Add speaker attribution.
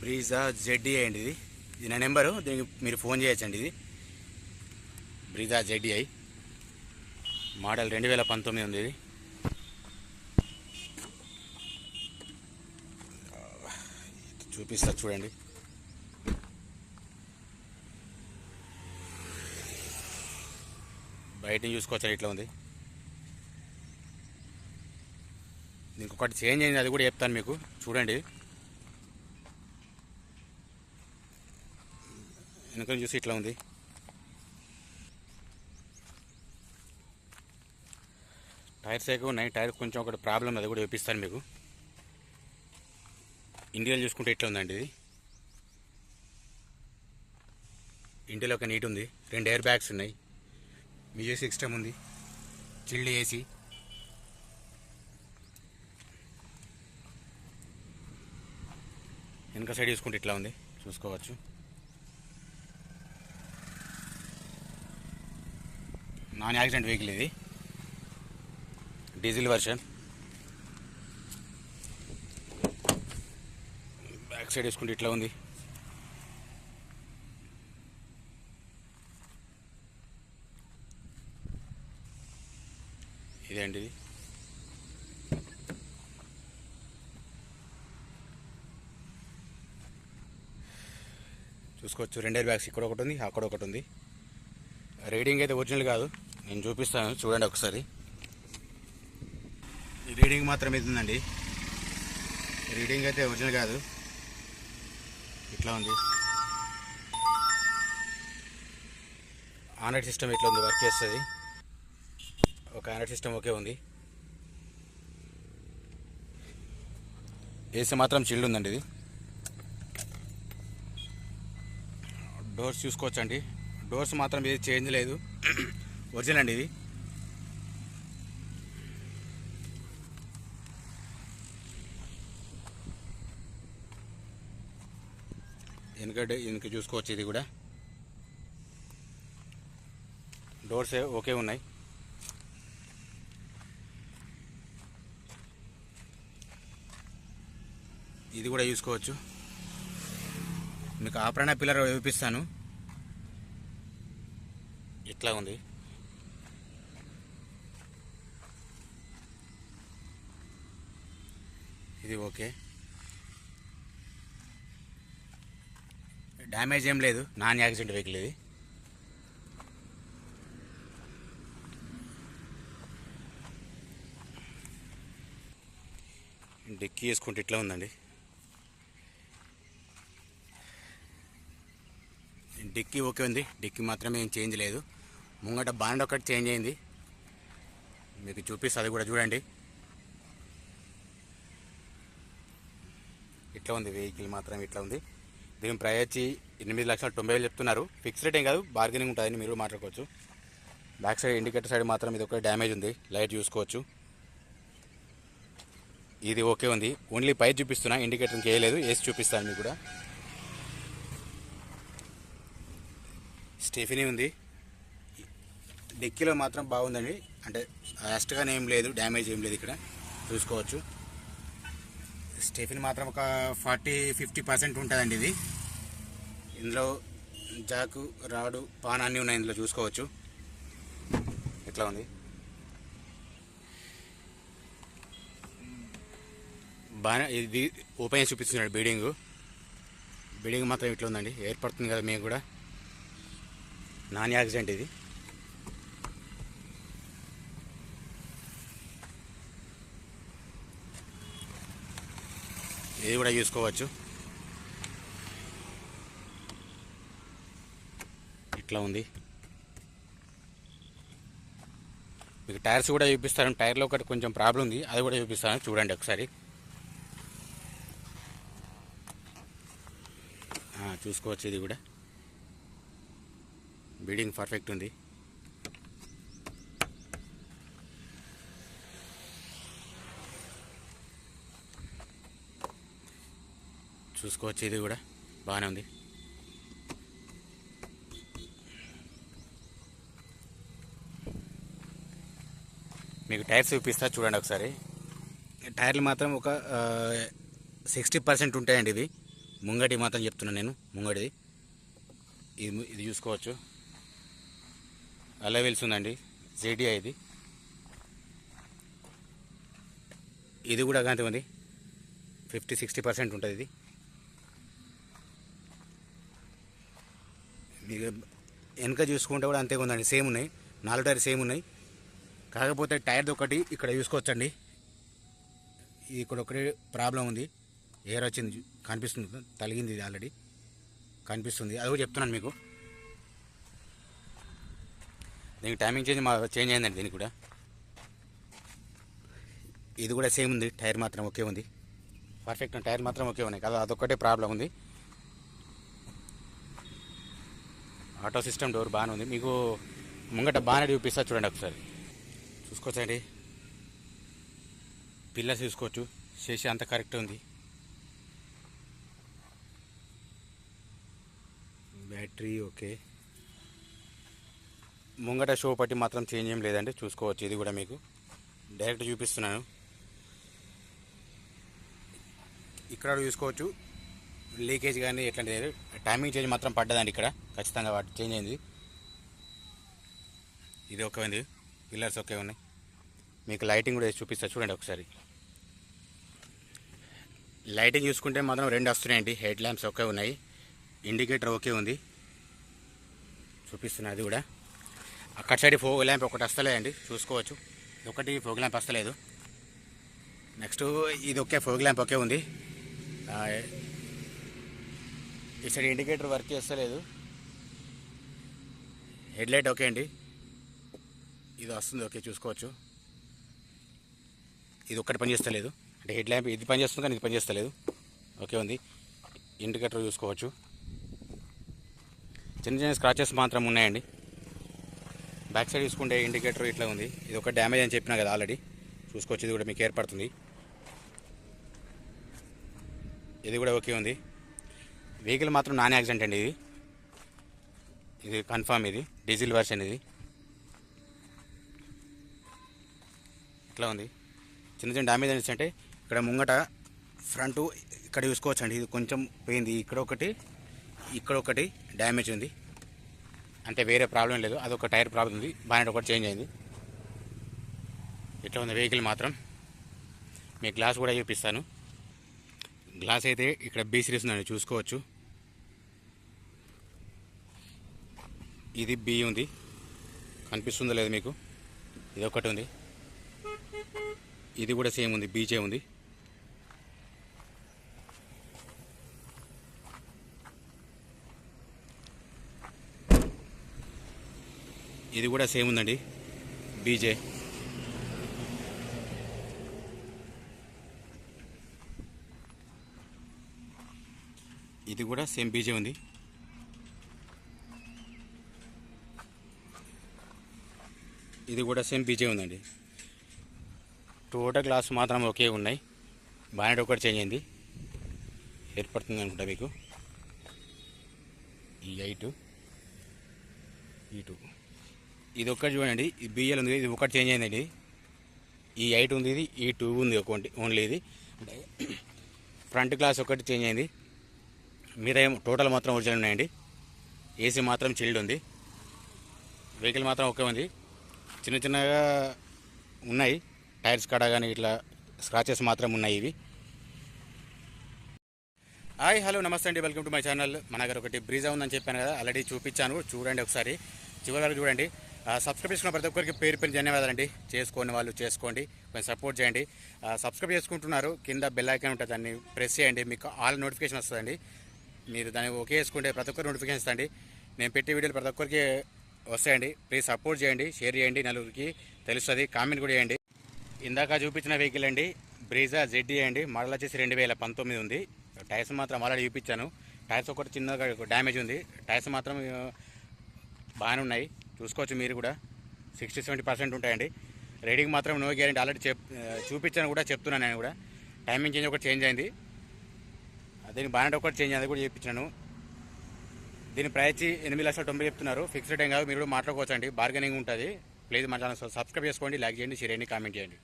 Speaker 1: Brezza ZDi అండి ఇది ఇది నా నెంబరు దీనికి మీరు ఫోన్ చేయొచ్చండి ఇది. బ్రీజా జెడ్డీఐ మోడల్ రెండు వేల పంతొమ్మిది ఉంది ఇది. చూపిస్తా చూడండి. బయట చూసుకోవచ్చు ఇట్లా ఉంది. ఇంకొకటి చేంజ్ అయింది అది కూడా చెప్తాను మీకు. చూడండి. వెనక చూసి ఇట్లా ఉంది? టైర్స్ ఎక్కువ ఉన్నాయి. టైర్ కొంచెం ఒకటి ప్రాబ్లం అది కూడా చూపిస్తాను మీకు. ఇండియన్ చూసుకుంటే ఇట్లా ఉందండి ఇది. ఇండియాలో ఒక నీట్ ఉంది. రెండు ఎయిర్ బ్యాగ్స్ ఉన్నాయి. మ్యూజిక్ సిస్టమ్ ఉంది. Chilled AC. వెనక సైడ్ చూసుకుంటే ఇట్లా ఉంది. చూసుకోవచ్చు. నాన్ యాక్సిడెంట్ వెహికల్ ఇది. Diesel version. బ్యాక్ సైడ్ వేసుకుంటే ఇట్లా ఉంది. ఇదే అండి ఇది. చూసుకోవచ్చు. రెండు ఎయిర్ బ్యాగ్స్ ఇక్కడ ఒకటి ఉంది అక్కడ ఒకటి ఉంది. రీడింగ్ అయితే ఒరిజినల్ కాదు. నేను చూపిస్తాను. చూడండి ఒకసారి. ఈ రీడింగ్ మాత్రం అవుతుందండి రీడింగ్ అయితే ఒరిజినల్ కాదు. ఇట్లా ఉంది. ఆండ్రాయిడ్ సిస్టమ్ ఇట్లా ఉంది వర్క్ చేస్తుంది. ఒక ఆండ్రాయిడ్ సిస్టమ్ ఓకే ఉంది. ఏసీ మాత్రం చిల్డ్ ఉందండి ఇది. డోర్స్ చూసుకోవచ్చండి. డోర్స్ మాత్రం ఏది చేంజ్ లేదు. ఒరిజినల్ అండి ఇది. వెనక వెనక చూసుకోవచ్చు ఇది కూడా. డోర్స్ ఓకే ఉన్నాయి. ఇది కూడా చూసుకోవచ్చు. మీకు ఆపరణ పిల్లర్ చూపిస్తాను. ఇట్లా ఉంది? ఇది ఓకే. డ్యామేజ్ ఏం లేదు. నాన్ యాక్సిడెంట్ వెహికల్ ఇది. డిక్కీ వేసుకుంటే ఇట్లా ఉందండి. డిక్కీ ఓకే ఉంది. డిక్కీ మాత్రమే ఏం చేంజ్ లేదు. ముంగట బాండ్ ఒకటి చేంజ్ అయింది. మీకు చూపిస్తే అది కూడా చూడండి. ఇట్లా ఉంది వెహికల్ మాత్రం ఇట్లా ఉంది. దీని ప్రైస్ వచ్చి ఎనిమిది లక్షల తొంభై వేలు చెప్తున్నారు. ఫిక్స్ రేట్ ఏం కాదు బార్గెనింగ్ ఉంటుందని మీరు మాట్లాడుకోవచ్చు. బ్యాక్ సైడ్ ఇండికేటర్ సైడ్ మాత్రం ఇది ఒక డ్యామేజ్ ఉంది. లైట్ చూసుకోవచ్చు. ఇది ఓకే ఉంది. ఓన్లీ పై చూపిస్తున్నా ఇండికేటర్ ఇంకేయలేదు వేసి చూపిస్తాను మీకు కూడా. స్టెఫినీ ఉంది. డిక్కీలో మాత్రం బాగుందండి. అంటే రెస్ట్గానే ఏం లేదు డ్యామేజ్ ఏం లేదు ఇక్కడ. చూసుకోవచ్చు. స్టెఫిన్ మాత్రం ఒక ఫార్టీ ఫిఫ్టీ పర్సెంట్ ఉంటుందండి ఇది. ఇందులో జాకు రాడు పాన్ అన్నీ ఉన్నాయి ఇందులో చూసుకోవచ్చు. ఎట్లా ఉంది? బాగా ఇది ఓపెన్ చేసి చూపిస్తున్నాడు బిల్డింగ్ బిల్డింగ్ మాత్రం ఇట్లా ఉందండి. ఏర్పడుతుంది కదా మేము కూడా. నాన్ యాక్సిడెంట్ ఇది. ఇది కూడా చూసుకోవచ్చు. ఇట్లా ఉంది. మీకు టైర్స్ కూడా చూపిస్తాను. టైర్లో ఒకటి కొంచెం ప్రాబ్లం ఉంది. అది కూడా చూపిస్తాను. చూడండి ఒకసారి. చూసుకోవచ్చు ఇది కూడా. బీడింగ్ పర్ఫెక్ట్ ఉంది. చూసుకోవచ్చు ఇది కూడా బాగానే ఉంది. మీకు టైర్స్ చూపిస్తా చూడండి ఒకసారి. టైర్లు మాత్రం ఒక సిక్స్టీ పర్సెంట్ ఉంటాయండి ఇది. ముంగటి మాత్రం చెప్తున్నాను నేను ముంగటిది. ఇది ఇది చూసుకోవచ్చు. అలా ఉందండి జేడిఐ ఇది. ఇది కూడా కాంతి ఉంది. ఫిఫ్టీ సిక్స్టీ పర్సెంట్ ఉంటుంది ఇది. వెనక చూసుకుంటే కూడా అంతే ఉందండి. సేమ్ ఉన్నాయి. నాలుగు టైర్ సేమ్ ఉన్నాయి. కాకపోతే టైర్ది ఒకటి ఇక్కడ చూసుకోవచ్చండి. ఇక్కడ ఒకటి ప్రాబ్లం ఉంది. ఎయిర్ వచ్చింది కనిపిస్తుంది. తలిగింది ఇది ఆల్రెడీ. కనిపిస్తుంది. అది కూడా చెప్తున్నాను మీకు. దీనికి టైమింగ్ చేంజ్ మా చేంజ్ అయిందండి దీనికి కూడా. ఇది కూడా సేమ్ ఉంది. టైర్ మాత్రం ఒకే ఉంది. పర్ఫెక్ట్ టైర్ మాత్రం ఒకే ఉన్నాయి. కదా అదొక్కటే ప్రాబ్లం ఉంది. ఆటో సిస్టమ్ డోర్ బాగానే ఉంది. మీకు ముంగట బాగానే చూపిస్తా చూడండి ఒకసారి. చూసుకోవచ్చండి పిల్లర్స్ చూసుకోవచ్చు. చేసి అంత కరెక్ట్ ఉంది. Battery okay. ముంగట షో పట్టి మాత్రం చేంజ్ ఏం లేదండి. చూసుకోవచ్చు. ఇది కూడా మీకు. డైరెక్ట్ చూపిస్తున్నాను. ఇక్కడ చూసుకోవచ్చు. లీకేజ్ కానీ ఎట్లాంటి లేదు. టైమింగ్ చేంజ్ మాత్రం పడ్డదండి ఇక్కడ. ఖచ్చితంగా వాటి చేంజ్ అయింది. ఇది ఒకే ఉంది. పిల్లర్స్ ఒకే ఉన్నాయి. మీకు లైటింగ్ కూడా చూపిస్తా. చూడండి ఒకసారి. లైటింగ్ చూసుకుంటే మాత్రం రెండు వస్తున్నాయండి. హెడ్ ల్యాంప్స్ ఒకే ఉన్నాయి. ఇండికేటర్ ఒకే ఉంది. చూపిస్తున్నా అది కూడా. అక్కడ సైడ్ ఫోగ్ ల్యాంప్ ఒకటి వస్తలేదండి. చూసుకోవచ్చు. ఒకటి ఫోగ్ ల్యాంప్ వస్తలేదు. నెక్స్ట్ ఇది ఒకే ఫోగ్ ల్యాంప్ ఒకే ఉంది. ఆ, ఈ సైడ్ ఇండికేటర్ వర్క్ చేస్తలేదు. హెడ్లైట్ ఓకే అండి. ఇది వస్తుంది ఓకే చూసుకోవచ్చు. ఇది ఒక్కటి పనిచేస్తలేదు అంటే హెడ్ ల్యాంప్ ఇది పనిచేస్తుంది కానీ ఇది పనిచేస్తలేదు ఓకే ఉంది. ఇండికేటర్ చూసుకోవచ్చు. చిన్న చిన్న స్క్రాచెస్ మాత్రం ఉన్నాయండి. బ్యాక్ సైడ్ చూసుకుంటే ఇండికేటర్ ఇట్లా ఉంది. ఇది ఒక డ్యామేజ్ అని చెప్పినా కదా ఆల్రెడీ. చూసుకోవచ్చు ఇది కూడా మీకు ఏర్పడుతుంది. ఇది కూడా ఓకే ఉంది. వెహికల్ మాత్రం నాన్ యాక్సిడెంట్ అండి ఇది. ఇది కన్ఫామ్ ఇది డీజిల్ వర్షన్ ఇది. ఇట్లా ఉంది? చిన్న చిన్న డ్యామేజ్ అనేసి అంటే ఇక్కడ ముంగట ఫ్రంట్ ఇక్కడ చూసుకోవచ్చు అండి ఇది కొంచెం పోయింది. ఇక్కడ ఒకటి ఇక్కడ ఒకటి డ్యామేజ్ ఉంది. అంటే వేరే ప్రాబ్లం లేదు. అదొక టైర్ ప్రాబ్లం ఉంది. బాగా ఒకటి చేంజ్ అయింది. ఇట్లా ఉంది వెహికల్ మాత్రం? మీ గ్లాస్ కూడా చూపిస్తాను. గ్లాస్ అయితే ఇక్కడ బీ సిరీస్ ఉందండి చూసుకోవచ్చు. ఇది బి ఉంది. కనిపిస్తుందో లేదు మీకు? ఇది ఒకటి ఉంది. ఇది కూడా సేమ్ ఉంది బీజే ఉంది. ఇది కూడా సేమ్ ఉందండి బీజే ఇది కూడా సేమ్ బీజే ఉంది. ఇది కూడా సేమ్ బీజే ఉందండి. టోటల్ గ్లాస్ మాత్రం ఒకే ఉన్నాయి. బానెట్ ఒకటి చేంజ్ అయింది. ఏర్పడుతుంది అనుకుంటా మీకు. ఈ ఎయిట్ ఈ టూ ఇది ఒక్కటి చూడండి ఈ బియ్యలు ఉంది ఇది ఒకటి చేంజ్ అయిందండి. ఈ ఎయిట్ ఉంది ఇది ఈ టూ ఉంది ఒకటి ఓన్లీ ఇది. ఫ్రంట్ గ్లాస్ ఒకటి చేంజ్ అయింది. మీద టోటల్ మాత్రం ఒరిజినల్ ఉన్నాయండి. ఏసీ మాత్రం చిల్డ్ ఉంది. వెహికల్ మాత్రం ఒకే ఉంది. చిన్న చిన్నగా ఉన్నాయి. టైర్స్ కాడ కానీ ఇట్లా స్క్రాచెస్ మాత్రం ఉన్నాయి ఇవి. హాయ్ హలో నమస్తే అండి. వెల్కమ్ టు మై ఛానల్ మన దగ్గర ఒకటి బ్రీజా ఉందని చెప్పాను కదా. ఆల్రెడీ చూపించాను. చూడండి ఒకసారి. చివరి వరకు చూడండి. సబ్స్క్రైబ్ చేసుకున్న ప్రతి ఒక్కరికి పేరు పేరు ధన్యవాదాలండి చేసుకోని వాళ్ళు చేసుకోండి. కొంచెం సపోర్ట్ చేయండి. సబ్స్క్రైబ్ చేసుకుంటున్నారు. కింద బెల్ ఐకాన్ ఉంటుంది. దాన్ని ప్రెస్ చేయండి. మీకు ఆల్ నోటిఫికేషన్ వస్తుందండి. మీరు దాన్ని ఓకే చేసుకుంటే ప్రతి ఒక్కరు నోటిఫికేషన్ ఇస్తాండి. నేను పెట్టే వీడియోలు ప్రతి ఒక్కరికి వస్తాయండి. ప్లీజ్ సపోర్ట్ చేయండి షేర్ చేయండి నలుగురికి తెలుస్తుంది కామెంట్ కూడా చేయండి. ఇందాక చూపించిన వెహికల్ అండి బ్రీజా జెడ్డీ అండి. మోడల్ వచ్చేసి రెండు వేల పంతొమ్మిది ఉంది. టైర్స్ మాత్రం ఆల్రెడీ చూపించాను. టైర్స్ ఒకటి చిన్నగా డ్యామేజ్ ఉంది. టైర్స్ మాత్రం బాగానే ఉన్నాయి. చూసుకోవచ్చు మీరు కూడా. సిక్స్టీ సెవెంటీ పర్సెంట్ ఉంటాయండి. రేటింగ్ మాత్రం నో గ్యారెంటీ ఆల్రెడీ చెప్ చూపించాను కూడా చెప్తున్నాను నేను కూడా. టైమింగ్ చేంజ్ ఒకటి చేంజ్ అయింది. దీని బానెట్ ఒకటి చేంజ్ అయింది కూడా చెప్పించాను దీని ప్రైస్ ఎనిమిది లక్షల తొంభై చెప్తున్నారు. ఫిక్స్డ్ ఏం కాదు మీరు కూడా మాట్లాడుకోవచ్చు అండి బార్గెనింగ్ ఉంటుంది. ప్లీజ్ మన ఛానల్ సబ్స్క్రైబ్ చేసుకోండి లైక్ చేయండి షేర్ చేయండి కామెంట్ చేయండి.